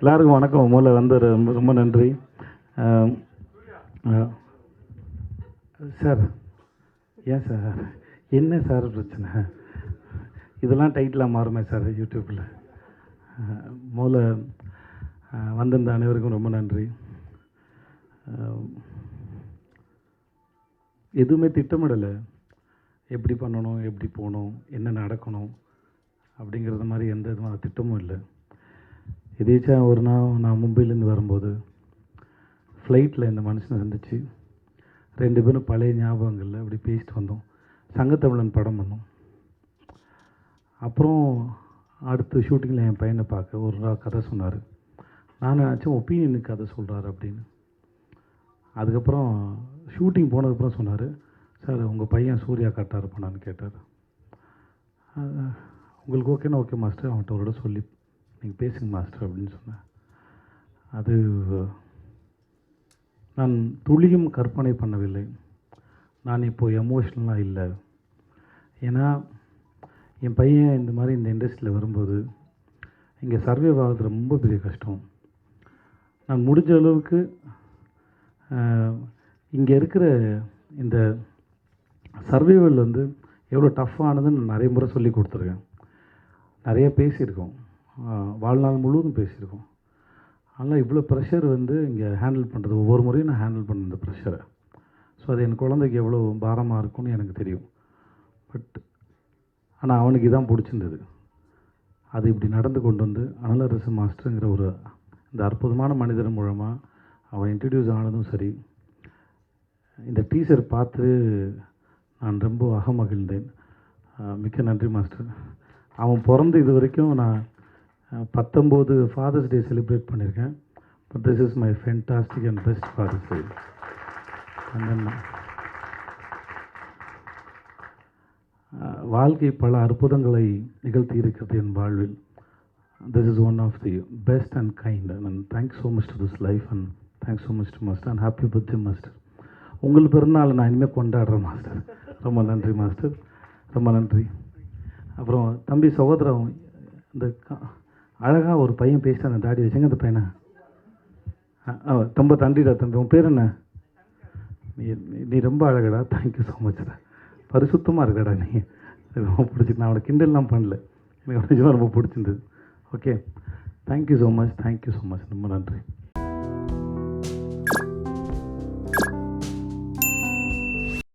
எல்லாருக்கும் வணக்கம். முதல்ல வந்து ரொம்ப ரொம்ப நன்றி. சார் ஏன் சார்? என்ன சார் பிரச்சனை? இதெல்லாம் டைட்டிலாக மாறுமே சார் யூடியூப்பில் முதல்ல வந்திருந்த அனைவருக்கும் ரொம்ப நன்றி. எதுவுமே திட்டமிடலை. எப்படி பண்ணணும் எப்படி போகணும் என்ன நடக்கணும் அப்படிங்கிறது மாதிரி எந்த விதமான திட்டமும் இல்லை. எதேச்சா ஒரு நாள் நான் மும்பையிலேருந்து வரும்போது ஃப்ளைட்டில் இந்த மனுஷனை சந்திச்சு ரெண்டு பேரும் பழைய ஞாபகங்களில் அப்படி பேசிட்டு வந்தோம். சங்கத்தமிழன் படம் பண்ணோம். அப்புறம் அடுத்த ஷூட்டிங்கில் என் பையனை பார்க்க ஒரு நாள் கதை சொன்னார். நான் நினச்சேன் ஒப்பீனியனுக்கு கதை சொல்கிறாரு அப்படின்னு. அதுக்கப்புறம் ஷூட்டிங் போனதுக்கப்புறம் சொன்னார் சார் உங்கள் பையன் சூர்யா கரெக்டாக இருப்பானான்னு கேட்டார். உங்களுக்கு ஓகேன்னா ஓகே மாஸ்டர் அவன்கிட்ட ஒரு சொல்லி நீங்கள் பேசுங்க மாஸ்டர் அப்படின்னு சொன்னேன். அது நான் துளியும் கற்பனை பண்ணவில்லை. நான் இப்போது எமோஷ்னலாக இல்லை. ஏன்னா என் பையன் இந்த மாதிரி இந்த இண்டஸ்ட்ரியில் வரும்போது இங்கே சர்வே ஆகிறது ரொம்ப பெரிய கஷ்டம். நான் முடிஞ்ச அளவுக்கு இங்கே இருக்கிற இந்த சர்வைவல் வந்து எவ்வளோ டஃப்பானதுன்னு நான் நிறைய முறை சொல்லி கொடுத்துருக்கேன். நிறைய பேசியிருக்கோம். வாழ்நாள் முழுவதும் பேசியிருக்கோம். ஆனால் இவ்வளோ ப்ரெஷர் வந்து இங்கே ஹேண்டில் பண்ணுறது ஒவ்வொரு முறையும் நான் ஹேண்டில் பண்ண இந்த ப்ரெஷரை ஸோ அது என் குழந்தைக்கு எவ்வளோ பாரமாக இருக்கும்னு எனக்கு தெரியும். பட் ஆனால் அவனுக்கு இதான் பிடிச்சிருந்தது. அது இப்படி நடந்து கொண்டு வந்து அனலரசு மாஸ்டருங்கிற ஒரு இந்த அற்புதமான மனிதர் மூலமாக அவன் இன்ட்ரடியூஸ் ஆனதும் சரி. இந்த டீச்சர் பார்த்து நான் ரொம்ப அகமகிழ்ந்தேன். மிக்க நன்றி மாஸ்டர். அவன் பிறந்து இது வரைக்கும் நான் பத்தொம்போது ஃபாதர்ஸ் டே செலிப்ரேட் பண்ணியிருக்கேன் but this is my fantastic and best father's day then வாழ்க்கை பல அற்புதங்களை நிகழ்த்தி இருக்கிறது என் வாழ்வில். This is one of the best and kind and thanks so much to this life and thanks so much to master and happy birthday master உங்கள் பிறந்தநாள் நான் இனிமேல் கொண்டாடுறேன் மாஸ்டர் ரொம்ப நன்றி மாஸ்டர் ரொம்ப நன்றி. அப்புறம் தம்பி சகோதரம் இந்த அழகாக ஒரு பையன் பேசிட்டு அந்த தாடி வச்சுங்க அந்த பையனை. ரொம்ப தண்டிடா தம்பி உன் பேர் என்ன? நீ நீ- ரொம்ப அழகடா. தேங்க்யூ ஸோ மச்டா பரிசுத்தமாக இருக்கடா நீ. ரொம்ப பிடிச்சிருக்கு. நான் அவனை கிண்டல்லாம் பண்ணல. எனக்கு நிஜமாக ரொம்ப பிடிச்சிருந்தது. Okay thank you so much thank you so much ரொம்ப நன்றி.